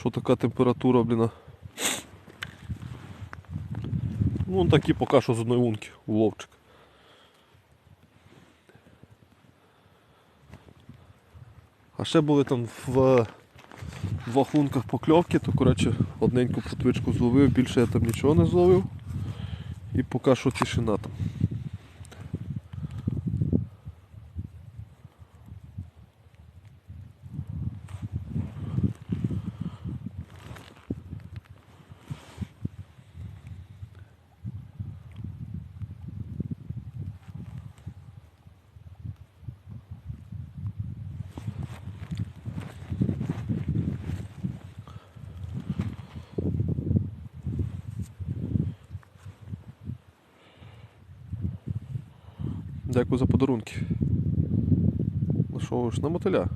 що така температура, блін. Ну, такі поки що з одної лунки уловчик. А ще були там в двох лунках покльовки, то коротше одненьку плотвичку зловив, більше я там нічого не зловив. І поки що тишина там. Дякую за подарунки. Ну на мотиля?